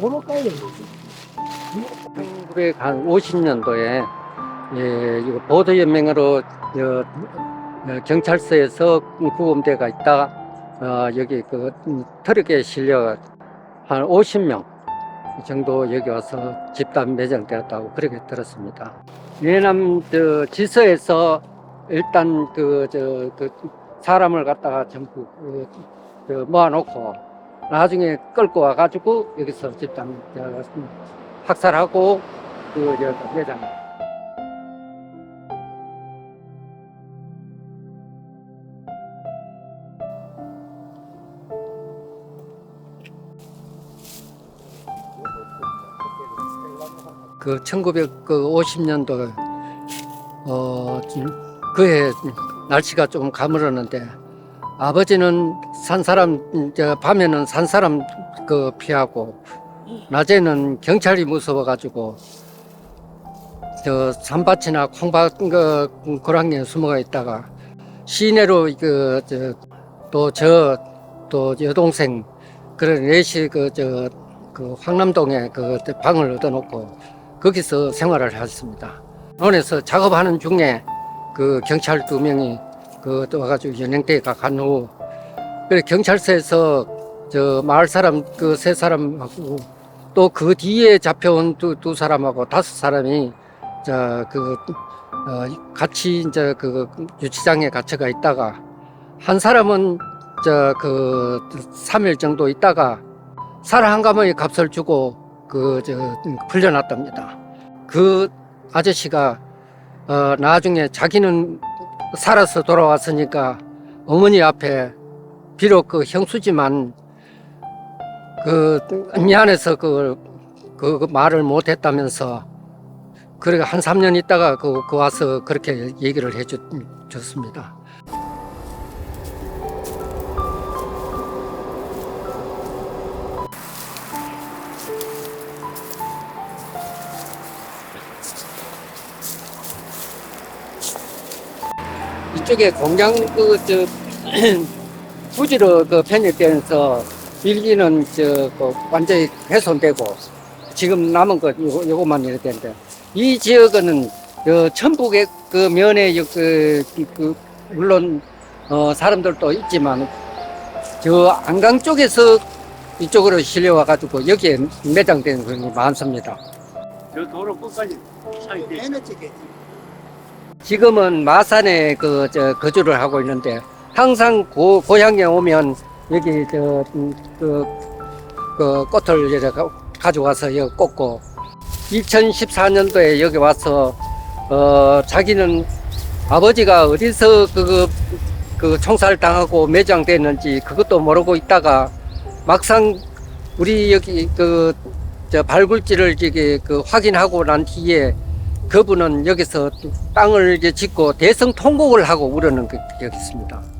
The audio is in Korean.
도로 가야 1950년도에 예, 이거 보도연맹으로 여, 어, 경찰서에서 구금대가 있다 어, 여기 그 음, 트럭에 실려 한 50명 정도 여기 와서 집단 매장되었다고 그렇게 들었습니다. 예남 저 지서에서 일단 그 저 그 사람을 갖다가 전부 그, 그 모아놓고 나중에 끌고 와가지고 여기서 집단 저, 학살하고 그 저, 매장. 그 1950년도 어 그해 날씨가 좀 가물었는데 아버지는 산 사람 저 밤에는 산 사람 그 피하고 낮에는 경찰이 무서워 가지고 저 산밭이나 콩밭 그 고랑에 숨어가 있다가 시내로 그저또저 또 여동생 그런 넷이 그저 그 황남동에 그 방을 얻어놓고 거기서 생활을 했습니다. 논에서 작업하는 중에 그 경찰 두 명이 그 와가지고 연행대가 간 후, 그래 경찰서에서 저 마을 사람 그 세 사람하고 또 그 뒤에 잡혀온 두, 두 사람하고 다섯 사람이 저그 어, 같이 이제 그 유치장에 갇혀가 있다가 한 사람은 저그 3일 정도 있다가 살한 가마의 값을 주고 그 저 풀려났답니다. 그 아저씨가 어 나중에 자기는 살아서 돌아왔으니까 어머니 앞에 비록 그 형수지만 그 미안해서 그, 그, 그 말을 못했다면서 그래 한 3년 있다가 그, 그 와서 그렇게 얘기를 해줬습니다. 이쪽에 공장 그저 부지로 그 편입되면서 빌기는 저 그 완전히 훼손되고 지금 남은 것 요거, 요거만 이렇게 되는데 이 지역은 저 천북의 그 면에 요 그, 그 물론 어 사람들도 있지만 저 안강 쪽에서 이쪽으로 실려와 가지고 여기에 매장되는 분이 많습니다. 저 도로 끝까지 차이 돼. 지금은 마산에 그, 저, 거주를 하고 있는데, 항상 고, 고향에 오면, 여기, 저, 음, 그, 그, 꽃을 이제 가- 가져와서 여기 꽂고, 2014년도에 여기 와서, 어, 자기는 아버지가 어디서 그, 그 총살 당하고 매장됐는지 그것도 모르고 있다가, 막상 우리 여기 그, 저 발굴지를 저기 그 확인하고 난 뒤에 그분은 여기서 땅을 짓고 대성 통곡을 하고 우려는 그, 여기 있습니다.